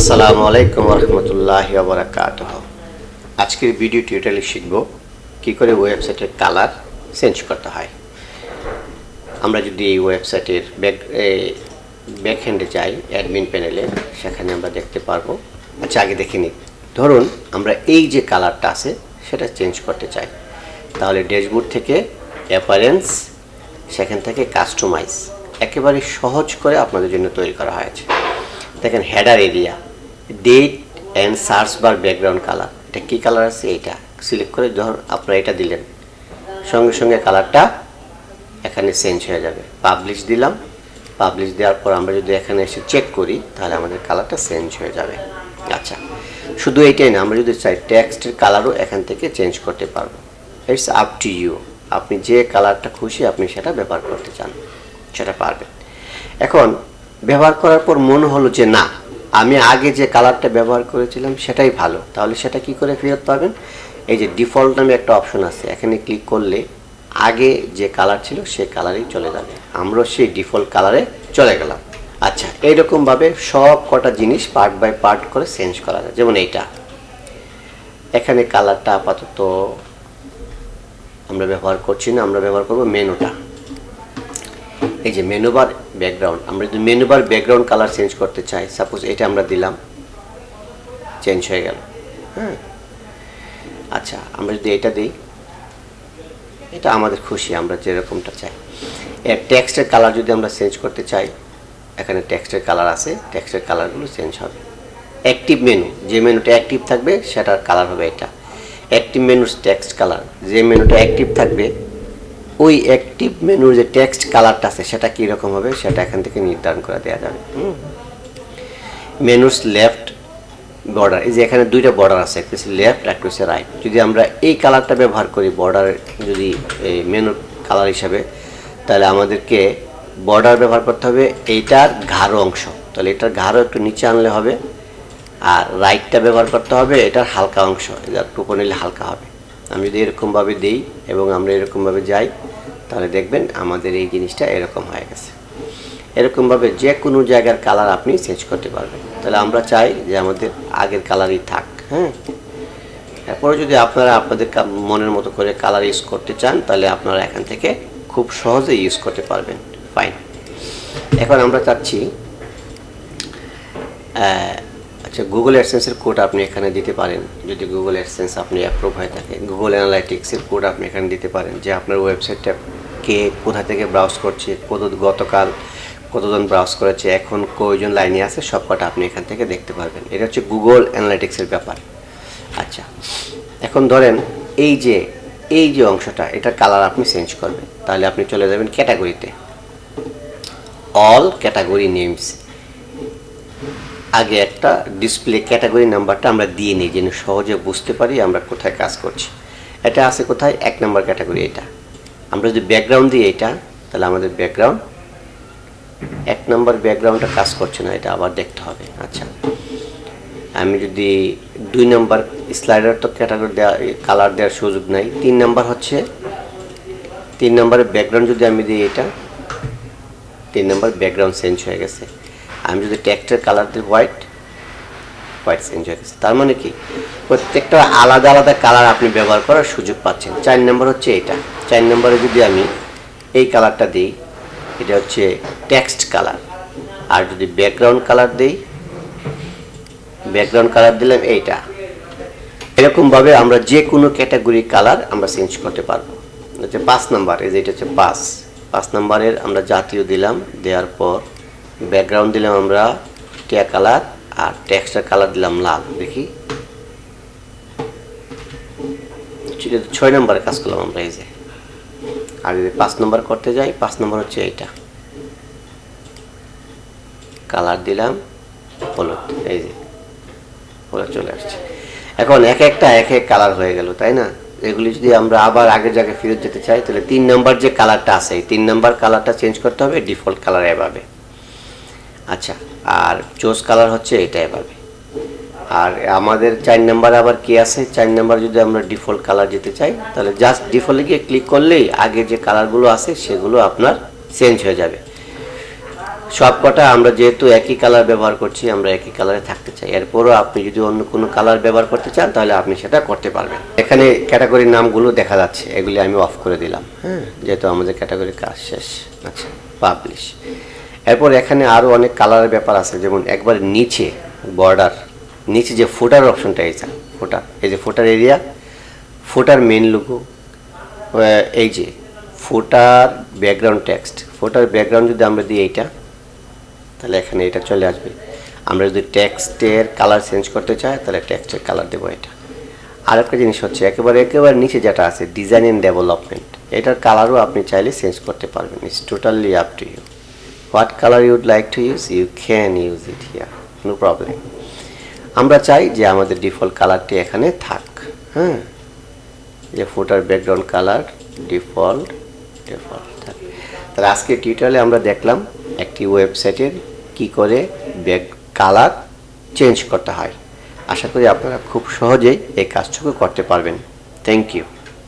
আসসালামু আলাইকুম রহমতুল্লাহ বারাকাত আজকের ভিডিও টিউটোরিয়ালে শিখব কী করে ওয়েবসাইটের কালার চেঞ্জ করতে হয়। আমরা যদি এই ওয়েবসাইটের ব্যাক ব্যাক হ্যান্ডে যাই, অ্যাডমিন প্যানেলে, সেখানে আমরা দেখতে পারব। আচ্ছা আগে দেখে নিই। ধরুন, আমরা এই যে কালারটা আছে, সেটা চেঞ্জ করতে চাই। তাহলে ড্যাশবোর্ড থেকে অ্যাপারেন্স, সেখান থেকে কাস্টমাইজ। একেবারে সহজ করে আপনাদের জন্য তৈরি করা হয়েছে। দেখেন, header area. Date and search bar background colour এটা কী কালার আছে? এটা সিলেক্ট করে ধর আপনারা এটা দিলেন। সঙ্গে সঙ্গে কালারটা এখানে চেঞ্জ হয়ে যাবে। পাবলিশ দিলাম। পাবলিশ দেওয়ার পর আমরা যদি এখানে এসে চেক করি, তাহলে আমাদের কালারটা চেঞ্জ হয়ে যাবে। আচ্ছা। শুধু এইটাই না, আমরা যদি চাই টেক্সটের কালারও এখান থেকে চেঞ্জ করতে পারব। ইটস আপ টু ইউ আপনি যে কালারটা খুশি, আপনি সেটা ব্যবহার করতে চান। সেটা পারবেন। এখন, ব্যবহার করার পর মনে হলো যে না আমি আগে যে কালারটা ব্যবহার করেছিলাম সেটাই ভালো। তাহলে সেটা কি করে ফেরত পাবেন? এই যে ডিফল্ট নামে একটা অপশন আছে, এখানে ক্লিক করলে আগে যে কালার ছিল সে কালারেই চলে যাবে। আমরা সেই ডিফল্ট কালারে চলে গেলাম। আচ্ছা এইরকমভাবে সব কটা জিনিস পার্ট বাই পার্ট করে চেঞ্জ করা যায়। যেমন এইটা। এখানে কালারটা আপাতত আমরা ব্যবহার করছি না, আমরা ব্যবহার করব মেনুটা। এই যে মেনুবার ব্যাকগ্রাউন্ড আমরা যদি menu bar background colour change করতে চাই সাপোজ এটা আমরা দিলাম চেঞ্জ হয়ে গেল হ্যাঁ? আচ্ছা আমরা যদি এটা দিই, এটা আমাদের খুশি, আমরা যেরকমটা চাই। এর টেক্সটের কালার যদি আমরা চেঞ্জ করতে চাই, এখানে টেক্সটের কালার আছে টেক্সটের কালারগুলো চেঞ্জ হবে। অ্যাক্টিভ মেনু যে মেনুটা অ্যাক্টিভ থাকবে, সেটার কালার হবে এটা। অ্যাক্টিভ মেনুর টেক্সট কালার যে মেনুটা অ্যাক্টিভ থাকবে ওই অ্যাক্টিভ মেনুর যে টেক্সট কালারটা আছে সেটা কীরকম হবে সেটা এখান থেকে নির্ধারণ করে দেওয়া যাবে। মেনুস লেফট বর্ডার এই যে এখানে দুইটা বর্ডার আছে একটা হচ্ছে লেফট একটা হচ্ছে রাইট যদি আমরা এই কালারটা ব্যবহার করি বর্ডার যদি এই মেনুর কালার হিসাবে তাহলে আমাদেরকে বর্ডার ব্যবহার করতে হবে এইটার ঘাড়ো অংশ। তাহলে এটার ঘাড়ো একটু নিচে আনলে হবে আর রাইটটা ব্যবহার করতে হবে এটার হালকা অংশ এটা টুকো নিলে হালকা হবে। আমি যদি এরকমভাবে দিই এবং আমরা এরকমভাবে যাই তাহলে দেখবেন আমাদের এই জিনিসটা এরকম হয়ে গেছে। এরকমভাবে যে কোনো জায়গার কালার আপনি চেঞ্জ করতে পারবেন। তাহলে আমরা চাই যে আমাদের আগের কালারই থাক হ্যাঁ? এরপরে যদি আপনারা আপনাদের মনের মতো করে কালার ইউজ করতে চান, তাহলে আপনারা এখান থেকে খুব সহজে ইউজ করতে পারবেন। ফাইন এখন আমরা চাচ্ছি আচ্ছা গুগল অ্যাডসেন্সের কোড আপনি এখানে দিতে পারেন। যদি গুগল অ্যাডসেন্স আপনি অ্যাপ্রুভ হয়ে থাকে গুগল অ্যানালাইটিক্সের কোড আপনি এখানে দিতে পারেন যে আপনার ওয়েবসাইটটা কে কোথা থেকে ব্রাউজ করছে, কত গতকাল কতজন ব্রাউজ করেছে, এখন কয়জন লাইনে আছে সব কটা আপনি এখান থেকে দেখতে পারবেন। এটা হচ্ছে গুগল অ্যানালাইটিক্সের ব্যাপার। আচ্ছা এখন ধরেন এই যে এই যে অংশটা, এটার কালার আপনি চেঞ্জ করবেন। তাহলে আপনি চলে যাবেন ক্যাটাগরিতে অল ক্যাটাগরি নেমস আগে একটা ডিসপ্লে ক্যাটাগরি নাম্বারটা আমরা দিয়ে নিই, যেন সহজে বুঝতে পারি আমরা কোথায় কাজ করছি। এটা আছে কোথায়? এক নাম্বার ক্যাটাগরি এটা। আমরা যদি ব্যাকগ্রাউন্ড দিই এটা, তাহলে আমাদের ব্যাকগ্রাউন্ড এক নম্বর ব্যাকগ্রাউন্ডটা কাজ করছে না, এটা আবার দেখতে হবে। আচ্ছা। আমি যদি দুই নাম্বার স্লাইডার তো ক্যাটাগরি দেওয়া কালার দেওয়ার সুযোগ নাই, তিন নাম্বার হচ্ছে, তিন নাম্বারের ব্যাকগ্রাউন্ড যদি আমি দিই এটা, তিন নাম্বার ব্যাকগ্রাউন্ড চেঞ্জ হয়ে গেছে। আমি যদি টেক্সটের কালার দিই হোয়াইট হোয়াইট হয়ে তার মানে কি? প্রত্যেকটা আলাদা আলাদা কালার আপনি ব্যবহার করার সুযোগ পাচ্ছেন। চার নম্বর হচ্ছে এটা। চার নম্বরে যদি আমি এই কালারটা দিই, এটা হচ্ছে টেক্সট কালার আর যদি ব্যাকগ্রাউন্ড কালার দিই ব্যাকগ্রাউন্ড কালার দিলাম এইটা। এরকমভাবে আমরা যে কোনো ক্যাটাগরি কালার আমরা চেঞ্জ করতে পারব। হচ্ছে পাঁচ নাম্বার, এই যে এটা হচ্ছে পাঁচ। পাঁচ নাম্বারের আমরা জাতীয় দিলাম, দেওয়ার পর ব্যাকগ্রাউন্ড দিলাম আমরা টিয়া কালার আর টেক্সটার কালার দিলাম লাল, দেখি। ছয় নম্বরে কাজ করলাম আমরা, এই যে। আর যদি পাঁচ নম্বর করতে যাই, পাঁচ নম্বর হচ্ছে এইটা। কালার দিলাম, হলুদ, এই যে। হলুদ চলে আসছে। এখন এক একটা, এক এক কালার হয়ে গেল, তাই না? এগুলি যদি আমরা আবার আগের জায়গায় ফেরত যেতে চাই, তাহলে তিন নম্বর যে কালারটা আছে, এই তিন নম্বর কালারটা চেঞ্জ করতে হবে ডিফল্ট কালার এভাবে। আচ্ছা আর চোজ কালার হচ্ছে এটা এভাবে আর আমাদের চার নাম্বার আবার কি আছে? চার নাম্বার যদি আমরা ডিফল্ট কালার যেতে চাই, তাহলে জাস্ট ডিফল্টে গিয়ে ক্লিক করলেই আগে যে কালারগুলো আছে, সেগুলো আপনার চেঞ্জ হয়ে যাবে। সব কটা আমরা যেহেতু একই কালার ব্যবহার করছি, আমরা একই কালারে থাকতে চাই। এরপরও আপনি যদি অন্য কোনো কালার ব্যবহার করতে চান, তাহলে আপনি সেটা করতে পারবেন। এখানে ক্যাটাগরির নামগুলো দেখা যাচ্ছে, এগুলি আমি অফ করে দিলাম হ্যাঁ? যেহেতু আমাদের ক্যাটাগরি কাজ শেষ। আচ্ছা পাবলিশ এরপর এখানে আরও অনেক কালারের ব্যাপার আছে, যেমন একবার নিচে বর্ডার নিচে যে ফোটার অপশনটা এই যে ফুটার এই যে ফোটার এরিয়া ফোটার মেন লুকো এই যে ফোটার ব্যাকগ্রাউন্ড টেক্সট ফোটার ব্যাকগ্রাউন্ড যদি আমরা দিই এইটা, তাহলে এখানে এটা চলে আসবে। আমরা যদি টেক্সটের কালার চেঞ্জ করতে চাই, তাহলে টেক্সটের কালার দেবো এটা। আরেকটা জিনিস হচ্ছে, একেবারে একেবারে নিচে যেটা আছে ডিজাইন অ্যান্ড ডেভেলপমেন্ট এটার কালারও আপনি চাইলে চেঞ্জ করতে পারবেন it's totally up to you what colour you'd like to use you can use it here no problem আমরা চাই যে আমাদের ডিফল্ট কালারটি এখানে থাক হ্যাঁ? যে footer background colour default default থাক। তাহলে আজকে টিউটোরিয়ালে আমরা দেখলাম একটি ওয়েবসাইটের কি করে ব্যাক কালার চেঞ্জ করতে হয়। আশা করি আপনারা খুব সহজেই এই কাজটুকু করতে পারবেন। Thank you